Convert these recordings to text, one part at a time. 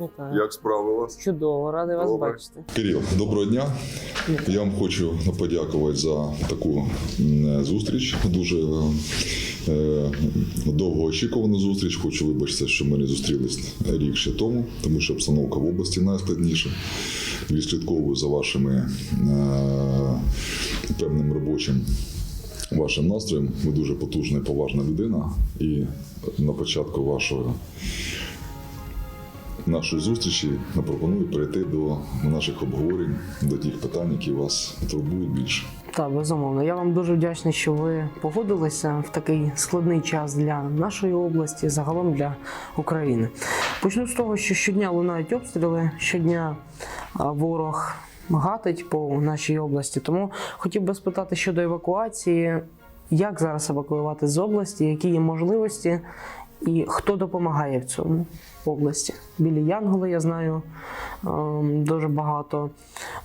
Вітаю. Як справи вас? Чудово, радий вас Добре. бачити. Кирил, доброго дня. Я вам хочу подякувати за таку зустріч. Дуже е, довгоочікувану зустріч. Хочу вибачитися, що ми не зустрілись рік ще тому, тому що обстановка в області найскладніша. Відслідковую за вашими е, певним робочим. Вашим настроєм ви дуже потужна і поважна людина. І на початку вашого нашої зустрічі пропоную перейти до наших обговорень, до тих питань, які вас турбують більше. Так, безумовно. Я вам дуже вдячний, що ви погодилися в такий складний час для нашої області, загалом для України. Почну з того, що щодня лунають обстріли, щодня ворог гатить по нашій області. Тому хотів би спитати щодо евакуації, як зараз евакуювати з області, які є можливості, і хто допомагає в цьому області. Білі Янголи, я знаю, ем, дуже багато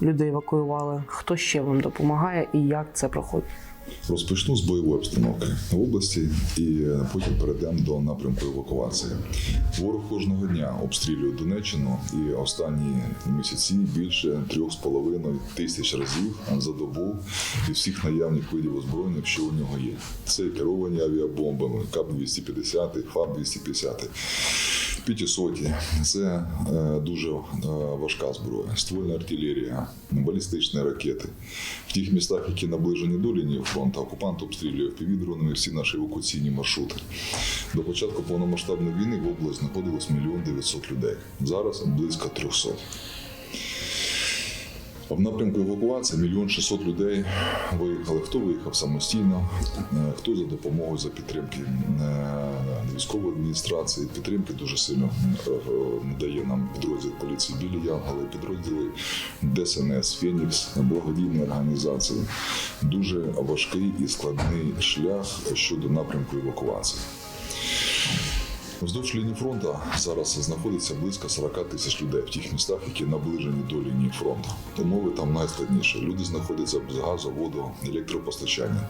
людей евакуювали. Хто ще вам допомагає і як це проходить? Розпочну з бойової обстановки в області і е, потім перейдемо до напрямку евакуації. Ворог кожного дня обстрілює Донеччину і останні місяці більше 3,5 тисяч разів за добу і всіх наявних видів озброєння, що у нього є. Це керовані авіабомбами, КАП-250, ФАБ-250. 500, це е, дуже е, важка зброя, ствольна артилерія, балістичні ракети. В тих містах, які наближені до лінії фронту, окупант обстрілює півдронами всі наші евакуаційні маршрути. До початку повномасштабної війни в область знаходилось мільйон 900 людей. Зараз близько 300. В напрямку евакуації мільйон 600 людей виїхали. Хто виїхав самостійно, е, хто за допомогою за підтримки е, військової адміністрації. Підтримки дуже сильно е, надає нам підрозділ поліції Білі Янголи, підрозділи ДСНС, Фенікс, благодійні організації. Дуже важкий і складний шлях щодо напрямку евакуації. Вздовж лінії фронту зараз знаходиться близько 40 тисяч людей в тих містах, які наближені до лінії фронту. Умови там найскладніше. Люди знаходяться без газу, воду, електропостачання.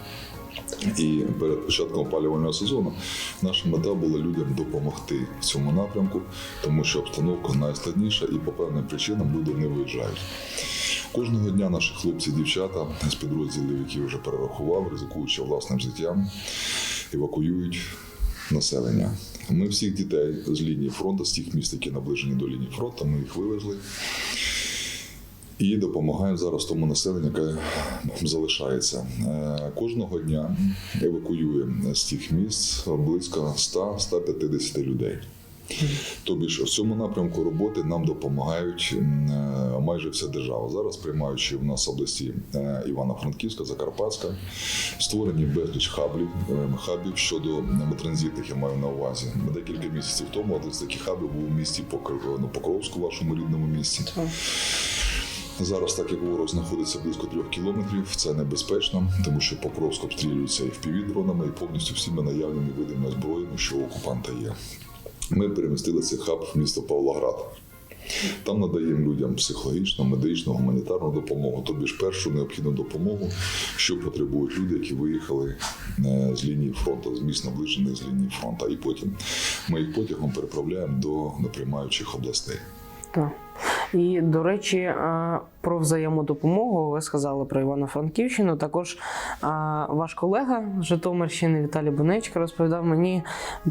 І перед початком опалювального сезону наша мета була людям допомогти в цьому напрямку, тому що обстановка найскладніша і по певним причинам люди не виїжджають. Кожного дня наші хлопці дівчата з підрозділів, які вже перерахував, ризикуючи власним життям, евакуюють населення. Ми всіх дітей з лінії фронту, з тих міст, які наближені до лінії фронту, ми їх вивезли і допомагаємо зараз тому населенню, яке залишається. Е, Кожного дня евакуює з тих місць близько 100-150 людей. Тобі ж в цьому напрямку роботи нам допомагають е, майже вся держава. Зараз приймаючи в нас області е, Івано-Франківська, Закарпатська, створені безліч хаблів, е, хабів щодо транзитних, я маю на увазі. Декілька місяців тому один з таких хабів був у місті ну, Покровську, вашому рідному місті. Зараз, так як ворог знаходиться близько трьох кілометрів, це небезпечно, тому що Покровськ обстрілюється і впівдронами, і повністю всіми наявними видами озброєння, що у окупанта є. Ми перемістили цей хаб в місто Павлоград. Там надаємо людям психологічну, медичну, гуманітарну допомогу, тобі ж першу необхідну допомогу, що потребують люди, які виїхали е, з лінії фронту, з міст наближених з лінії фронту. І потім ми їх потягом переправляємо до напрямаючих областей. Так. І, до речі, е, про взаємодопомогу ви сказали про Івано-Франківщину. Також е, ваш колега з Житомирщини Віталій Бунечко розповідав мені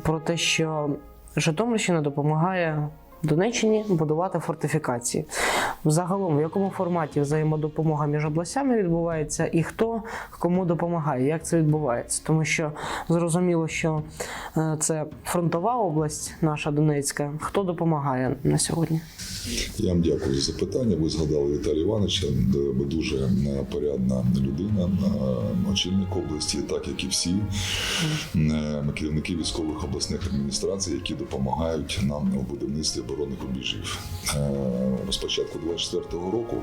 про те, що Житомирщина допомагає Донеччині будувати фортифікації. Взагалом, в якому форматі взаємодопомога між областями відбувається, і хто кому допомагає, як це відбувається? Тому що зрозуміло, що е, це фронтова область, наша Донецька. Хто допомагає на сьогодні? Я вам дякую за запитання. Ви згадали Віталія Івановича, де ви дуже е, порядна людина, е, очільник області, так як і всі е, керівники військових обласних адміністрацій, які допомагають нам у будівництві оборонних рубежів. Е, З початку 24-го року.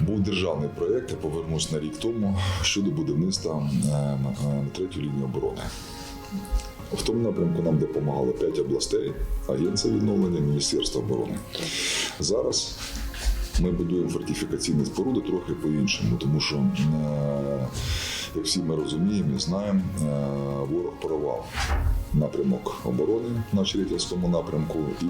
Був державний проєкт, я повернусь на рік тому щодо будівництва е, е, третьої лінії оборони. В тому напрямку нам допомагало 5 областей, Агенція відновлення, Міністерство оборони. Зараз ми будуємо фортифікаційні споруди трохи по-іншому, тому що, е, як всі ми розуміємо і знаємо, е, ворог порвав напрямок оборони на Черетівському напрямку і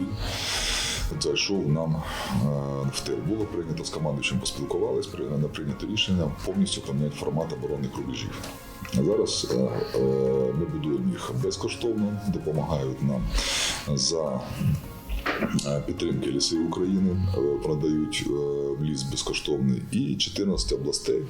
зайшов нам е, в тил. Було прийнято з командуючим поспілкувались, прийнято рішення повністю поміняти формат оборонних рубежів. Зараз е, е, ми будуємо їх безкоштовно, допомагають нам за підтримки ліси України, продають е, ліс безкоштовний і 14 областей.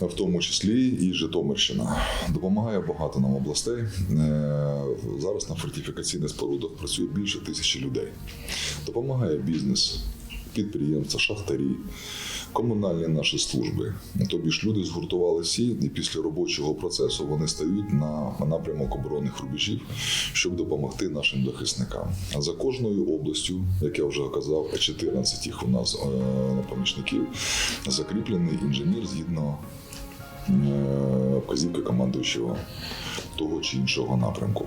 В тому числі і Житомирщина допомагає багато нам областей. Е, Зараз на фортифікаційних спорудах працює більше тисячі людей. Допомагає бізнес, підприємства, шахтарі, комунальні наші служби. Тобі ж люди згуртувалися і після робочого процесу вони стають на напрямок оборонних рубежів, щоб допомогти нашим захисникам. А за кожною областю, як я вже казав, 14 їх у нас е, помічників, закріплений інженер згідно вказівки командуючого того чи іншого напрямку.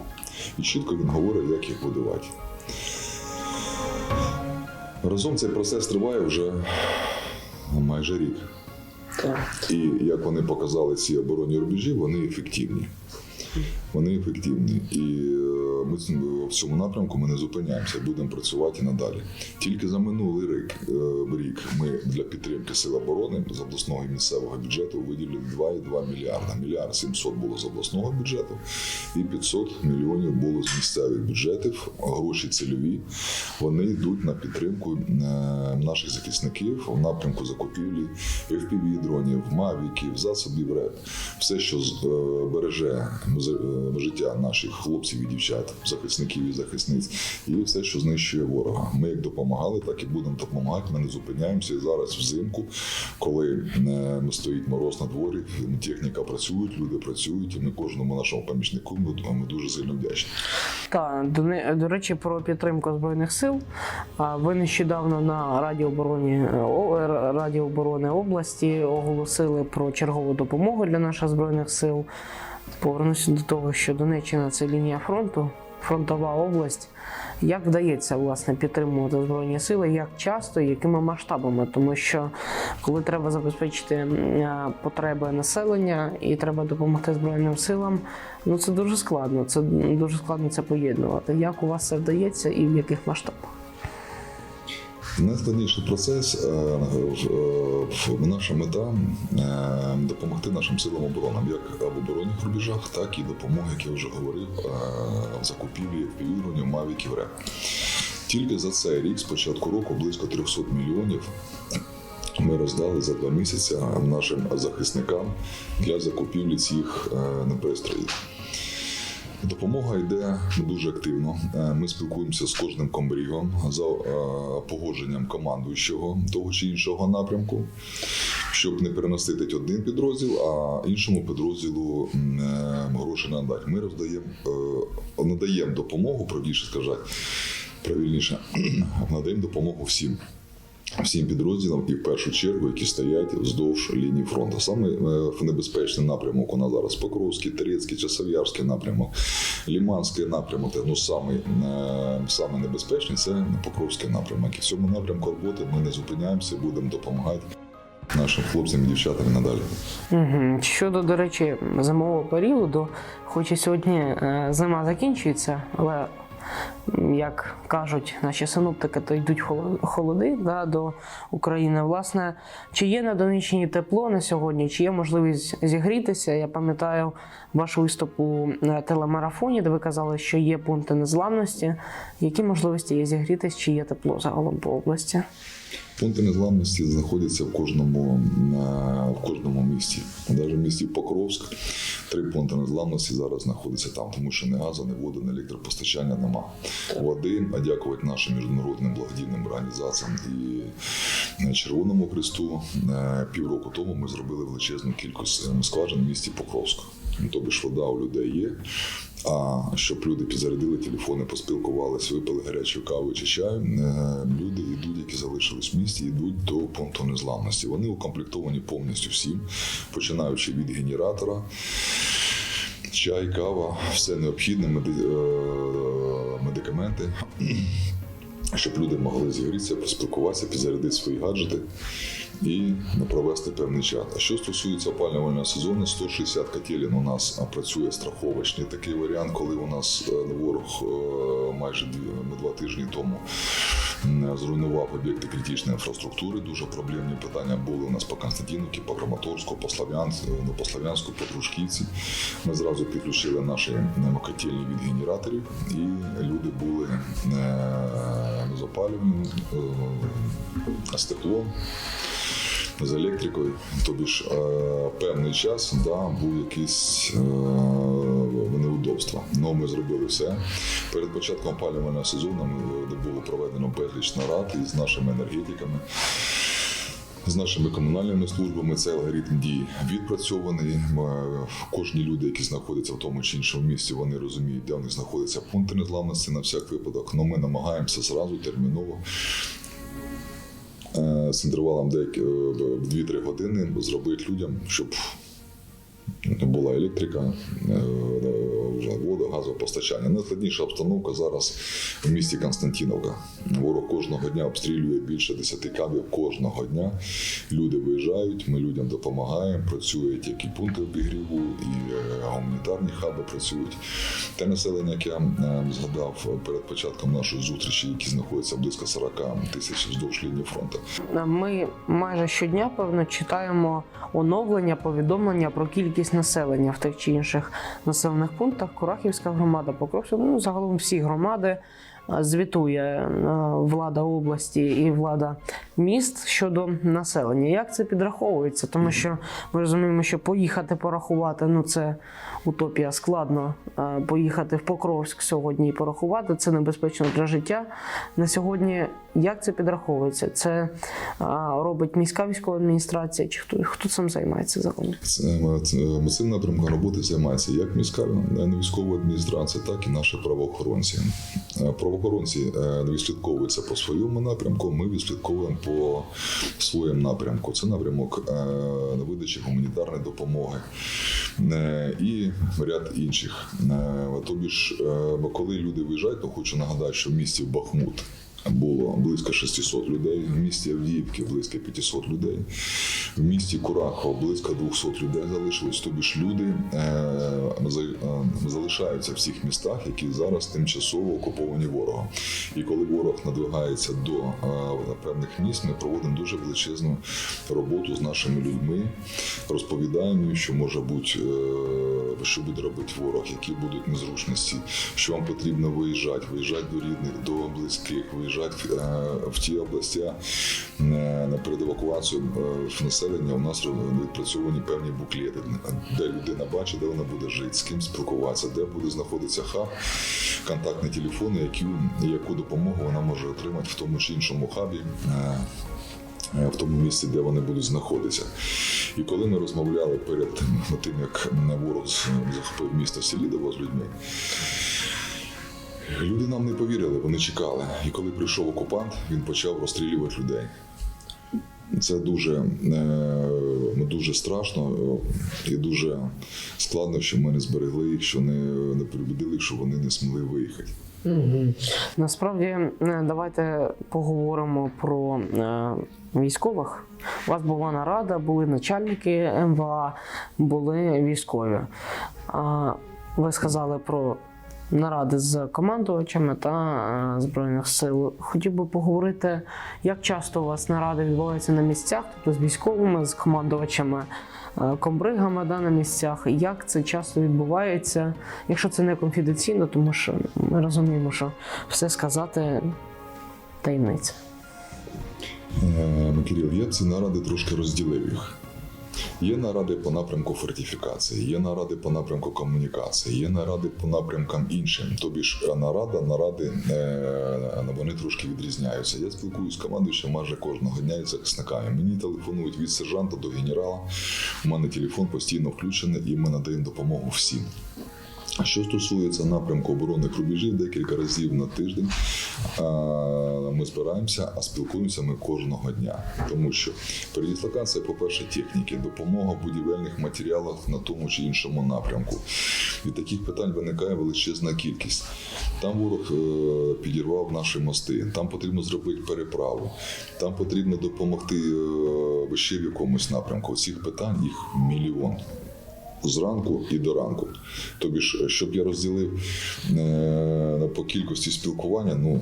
І чітко він говорить, як їх будувати. Разом цей процес триває вже майже рік. І як вони показали ці оборонні рубежі, вони ефективні. Вони ефективні. І е, ми в цьому напрямку ми не зупиняємося, будемо працювати надалі. Тільки за минулий рік, е, рік ми для підтримки сил оборони з обласного і місцевого бюджету виділили 2,2 мільярда. Мільярд 700 було з обласного бюджету і 500 мільйонів було з місцевих бюджетів. Гроші цільові. Вони йдуть на підтримку е, наших захисників в напрямку закупівлі FPV дронів, мавіків, засобів РЕП. Все, що е, береже е, життя наших хлопців і дівчат, захисників і захисниць, і все, що знищує ворога. Ми як допомагали, так і будемо допомагати. Ми не зупиняємося. Зараз взимку, коли е, стоїть мороз на дворі, техніка працює, люди працюють, і ми кожному нашому помічнику ми, дуже сильно вдячні. Та до, не- до речі, про підтримку збройних сил. Ви нещодавно на Раді оборони е, Раді оборони області оголосили про чергову допомогу для наших збройних сил. Повернуся до того, що Донеччина це лінія фронту, фронтова область. Як вдається власне підтримувати збройні сили, як часто, якими масштабами? Тому що коли треба забезпечити е, потреби населення і треба допомогти збройним силам, ну це дуже складно. Це дуже складно це поєднувати. Як у вас це вдається і в яких масштабах? Найскладніший процес е, наша мета е, допомогти нашим силам оборони, як в оборонних рубежах, так і допомога, як я вже говорив, е, в закупівлі півдронів, мавіків РЕП. Тільки за цей рік, з початку року, близько 300 мільйонів. Ми роздали за два місяці нашим захисникам для закупівлі цих е, пристроїв. Допомога йде дуже активно. Е, Ми спілкуємося з кожним комбрігом за е, погодженням командуючого того чи іншого напрямку, щоб не переносити один підрозділ, а іншому підрозділу е, гроші надати. Ми роздаємо, надаємо допомогу, правіше сказати, правильніше, надаємо допомогу всім. Всім підрозділам і в першу чергу, які стоять вздовж лінії фронту. Саме е, небезпечний напрямок у нас зараз Покровський, Терецький, Часов'ярський напрямок, Ліманський напрямок. Ну саме, саме небезпечний це Покровський напрямок. І в цьому напрямку роботи ми не зупиняємося, будемо допомагати нашим хлопцям і дівчатам і надалі. Щодо, до речі, зимового періоду, хоч і сьогодні е, зима закінчується, але як кажуть наші синоптики, то йдуть холо- холоди да, до України. Власне, чи є на Донеччині тепло на сьогодні, чи є можливість зігрітися? Я пам'ятаю ваш виступ у е, телемарафоні, де ви казали, що є пункти незламності. Які можливості є зігрітися, чи є тепло загалом по області? Пункти незламності знаходяться в кожному, в кожному місті. Навіть в місті Покровськ три пункти незламності зараз знаходяться там, тому що ні газу, ні води, ні електропостачання нема. Води, а дякувати нашим міжнародним благодійним організаціям і е, Червоному Христу. е, Півроку тому ми зробили величезну кількість е, скважин в місті Покровськ. Ну, Тобі ж вода у людей є. А щоб люди підзарядили телефони, поспілкувалися, випили гарячу каву чи чай. е, Люди йдуть, які залишились в місті, йдуть до пункту незламності. Вони укомплектовані повністю всім, починаючи від генератора. Чай, кава, все необхідне, е, медикаменти. Щоб люди могли зігрітися, поспілкуватися, підзарядити свої гаджети і провести певний час. А що стосується опалювального сезону, 160 котелень у нас працює страховочний такий варіант, коли у нас е, ворог е, майже дві, два тижні тому зруйнував об'єкти критичної інфраструктури. Дуже проблемні питання були у нас по Константинівці, по Краматорську, по Слав'янську, ну, по Слав'янську, по Дружківці. Ми зразу підключили наші м, котельні від генераторів, і люди були е, запалювані е, з електрикою. Тобі ж е, певний час да, був якісь е, неудобства. Ну, ми зробили все. Перед початком опалювального сезону було проведено безліч нарад із нашими енергетиками. З нашими комунальними службами цей алгоритм дій відпрацьований. Кожні люди, які знаходяться в тому чи іншому місці, вони розуміють, де у них знаходяться пункти незламності на всяк випадок. Ну ми намагаємося зразу терміново е, з інтервалом деякі, е, 2-3 години зробити людям, щоб була електрика, е, вода, газопостачання. Найскладніша обстановка зараз в місті Константиновка. Ворог кожного дня обстрілює більше 10 кабів кожного дня. Люди виїжджають, ми людям допомагаємо, працюють як і пункти обігріву, е, гуманітарні хаби працюють. Те населення, яке я е, згадав перед початком нашої зустрічі, які знаходяться близько 40 тисяч вздовж лінії фронту. Ми майже щодня, певно, читаємо оновлення, повідомлення про кількість населення в тих чи інших населених пунктах. Курахівська громада, Покровська, ну загалом всі громади. е, Звітує е, влада області і влада міст щодо населення. Як це підраховується? Тому що ми розуміємо, що поїхати порахувати ну це утопія складно. Е, Поїхати в Покровськ сьогодні і порахувати це небезпечно для життя. На сьогодні як це підраховується? Це робить міська військова адміністрація, чи хто хто цим займається загалом? Цим напрямком роботи займається як міська е, військова адміністрація, так і наші правоохоронці. Е, Правоохоронці е, відслідковуються по своєму напрямку. Ми відслідковуємо по своєму напрямку. Це напрямок е, видачі гуманітарної допомоги е, і ряд інших. Е, Тобі ж, бо коли люди виїжджають, то хочу нагадати, що в місті Бахмут. Було близько 600 людей, в місті Авдіївки близько 500 людей, в місті Курахово близько 200 людей залишилось. Тобі ж люди е, е, залишаються в всіх містах, які зараз тимчасово окуповані ворогом. І коли ворог надвигається до е, певних міст, ми проводимо дуже величезну роботу з нашими людьми, розповідаємо, що може бути, що буде робити ворог, які будуть незручності, що вам потрібно виїжджати, виїжджати до рідних, до близьких, виїжджати е, в ті області е, на перед евакуацією е, населення. У нас відпрацьовані певні буклети, де людина бачить, де вона буде жити, з ким спілкуватися, де буде знаходитися хаб, контактні телефони, які, яку допомогу вона може отримати в тому чи іншому хабі. В тому місці, де вони будуть знаходитися. І коли ми розмовляли перед тим, як ворог захопив місто Селідово з людьми, люди нам не повірили, вони чекали. І коли прийшов окупант, він почав розстрілювати людей. Це дуже, е, ну, дуже страшно е, і дуже складно, що ми не зберегли їх, що не, не перебудили що вони не змогли виїхати. Насправді, е, давайте поговоримо про військових. У вас була нарада, були начальники МВА, були військові. Ви сказали про наради з командувачами та е, Збройних сил. Хотів би поговорити, як часто у вас наради відбуваються на місцях, тобто з військовими, з командувачами, е, комбригами да, на місцях. Як це часто відбувається, якщо це не конфіденційно, тому що ми розуміємо, що все сказати таємниця. Кирил, я ці наради трошки розділив їх. Є наради по напрямку фортифікації, є наради по напрямку комунікації, є наради по напрямкам іншим. Тобі ж е, нарада, наради е, вони трошки відрізняються. Я спілкуюся з командуючим майже кожного дня із захисниками. Мені телефонують від сержанта до генерала. У мене телефон постійно включений, і ми надаємо допомогу всім. Що стосується напрямку оборонних рубежів, декілька разів на тиждень ми збираємося, а спілкуємося ми кожного дня. Тому що передислокація, по-перше, техніки, допомога в будівельних матеріалах на тому чи іншому напрямку. Від таких питань виникає величезна кількість. Там ворог е, підірвав наші мости, там потрібно зробити переправу, там потрібно допомогти е, ще в якомусь напрямку. Цих питань їх мільйон. Зранку і до ранку. Тобі ж, щоб я розділив е, по кількості спілкування, ну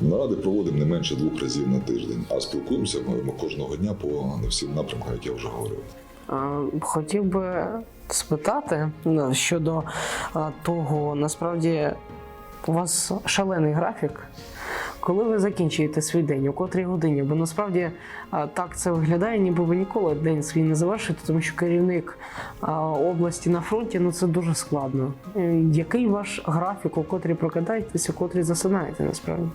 наради проводимо не менше двох разів на тиждень, а спілкуємося ми, кожного дня по всім напрямкам, як я вже говорив. Е, Хотів би спитати ну, щодо е, того, насправді у вас шалений графік. Коли ви закінчуєте свій день, у котрій годині? Бо насправді е, так це виглядає, ніби ви ніколи день свій не завершите, тому що керівник е, області на фронті ну це дуже складно. Е, Який ваш графік, у котрій прокидаєтесь, у котрій засинаєте насправді?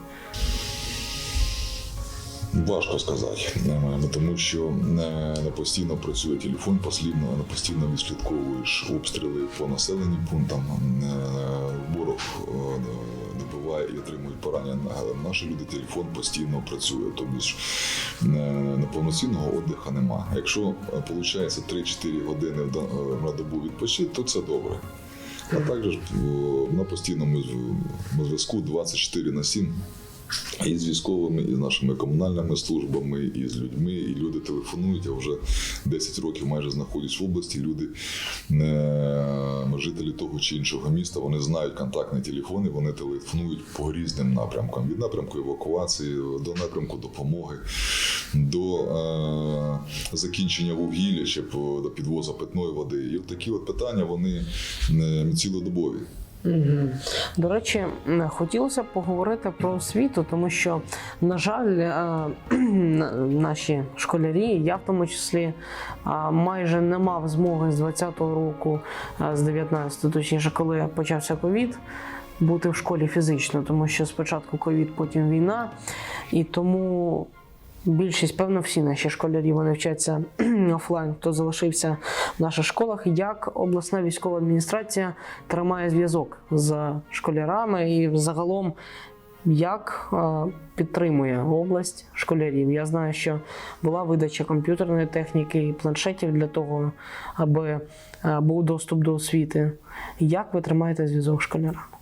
Важко сказати, тому що не постійно працює телефон, постійно, не постійно відслідковуєш обстріли по населеним пунктам. Ворог і отримують поранення. Але Наші люди телефон постійно працює. Тобто ж е, неповноцінного віддиху нема. Якщо виходить 3-4 години е, на добу відпочити, то це добре. А також е, на постійному зв'язку 24 на 7 і з військовими, і з нашими комунальними службами, і з людьми. І люди телефонують. Я вже 10 років майже знаходжусь в області. Люди, е, жителі того чи іншого міста, вони знають контактні телефони, вони телефонують по різним напрямкам: від напрямку евакуації до напрямку допомоги, до е, закінчення вугілля чи до підвозу питної води. І от такі от питання вони е, цілодобові. До речі, хотілося б поговорити про освіту, тому що, на жаль, е, наші школярі, я в тому числі, е, майже не мав змоги з 20-го року, е, з 19-го, точніше, коли почався ковід. Бути в школі фізично, тому що спочатку ковід, потім війна, і тому більшість, певно, всі наші школярі вони вчаться офлайн, хто залишився в наших школах. Як обласна військова адміністрація тримає зв'язок з школярами і загалом. Як е, підтримує область школярів? Я знаю, що була видача комп'ютерної техніки і планшетів для того, аби е, був доступ до освіти. Як ви тримаєте зв'язок школярами?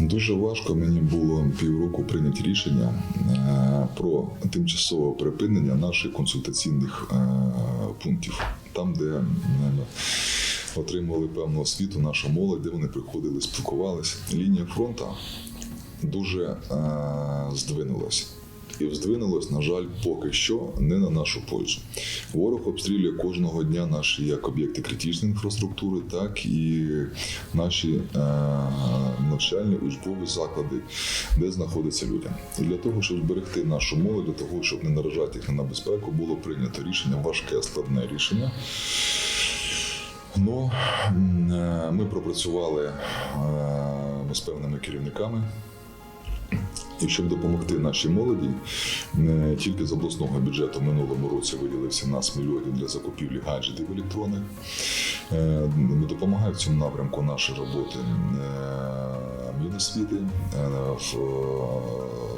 Дуже важко мені було півроку прийняти рішення е, про тимчасове припинення наших консультаційних е, пунктів, там, де е, отримували певну освіту наша молодь, де вони приходили, спілкувалися. Лінія фронту дуже здвинулася. І здвинулось, на жаль, поки що не на нашу пользу. Ворог обстрілює кожного дня наші як об'єкти критичної інфраструктури, так і наші е, навчальні учбові заклади, де знаходяться люди. І для того, щоб зберегти нашу молодь, для того, щоб не наражати їх на небезпеку, було прийнято рішення, важке, складне рішення. Ну, е, ми пропрацювали е, з певними керівниками. І щоб допомогти нашій молоді, е, тільки з обласного бюджету в минулому році виділив 17 мільйонів для закупівлі гаджетів електронних. Е, Допомагає в цьому напрямку наші роботи е, Міносвіти,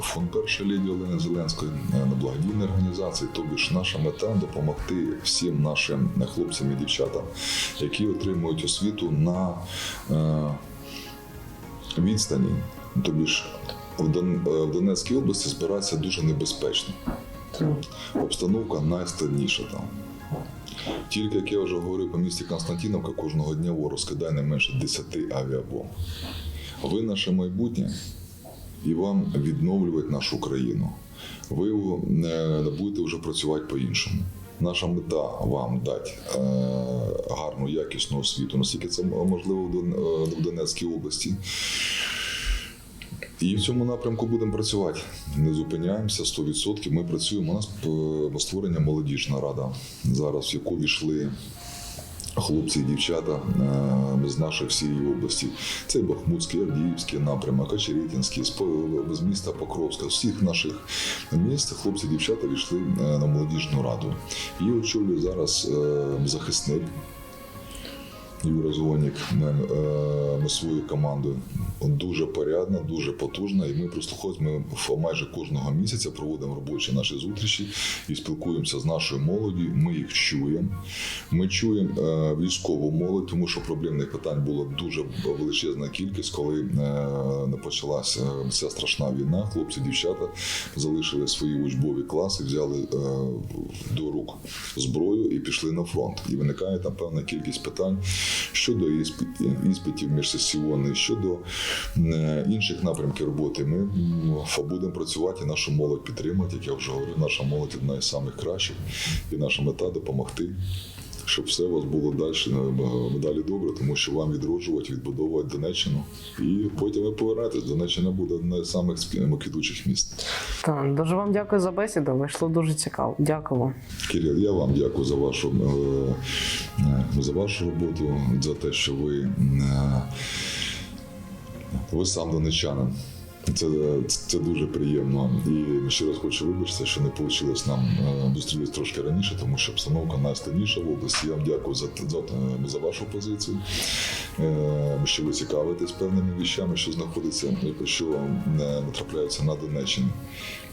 фонд першої леді Олени Зеленської, на благодійні організації. Тобі ж наша мета допомогти всім нашим хлопцям і дівчатам, які отримують освіту на відстані. Тобі в е, в Донецькій області збиратися дуже небезпечно. Обстановка найскладніша там. Тільки, як я вже говорив, по місті Константиновка кожного дня ворог скидає не менше 10 авіабомб. Ви наше майбутнє, і вам відновлювати нашу країну. Ви е, будете вже працювати по-іншому. Наша мета вам дати е, гарну, якісну освіту, наскільки це можливо е, в Донецькій області. І в цьому напрямку будемо працювати. Не зупиняємося 100%. Ми працюємо. У нас е, створення молодіжна рада зараз, в яку війшли хлопці і дівчата е, з нашої всієї області. Це Бахмутський, Авдіївський напрямок, Очеретинський, з міста Покровська. З всіх наших міст хлопці і дівчата війшли е, на молодіжну раду. Її очолює зараз захисник Юра Зонік. Е, ми своєю командою дуже порядна, дуже потужна. І ми прослуховуємо ми майже кожного місяця проводимо робочі наші зустрічі і спілкуємося з нашою молоді. Ми їх чуємо. Ми чуємо е, військову молодь, тому що проблемних питань було дуже величезна кількість, коли е, почалася ця страшна війна. Хлопці, дівчата залишили свої учбові класи, взяли до рук зброю і пішли на фронт. І виникає там певна кількість питань щодо іспитів, міжсесіонних, щодо е, інших напрямків роботи. Ми будемо працювати і нашу молодь підтримати. Як я вже говорив, наша молодь одна із самих кращих, і наша мета допомогти. Щоб все у вас було далі е, далі добре, тому що вам відроджувати, відбудовувати Донеччину, і потім ви повернетесь. Донеччина буде одне з самих квітучих міст. Так, дуже вам дякую за бесіду. Вийшло дуже цікаво. Дякую вам. Кирил, я вам дякую за вашу е, е, за вашу роботу, за те, що ви, е, ви сам донечанин. Це, це дуже приємно. І ще раз хочу вибачитися, що не вийшло нам е, зустрілись трошки раніше, тому що обстановка найскладніша в області. Я вам дякую за, за, за вашу позицію. Е, Що ви цікавитесь певними віщами, що знаходиться, що е, натрапляються на Донеччині.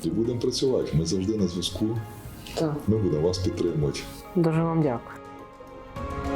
І будемо працювати. Ми завжди на зв'язку. Ми будемо вас підтримувати. дуже вам дякую. you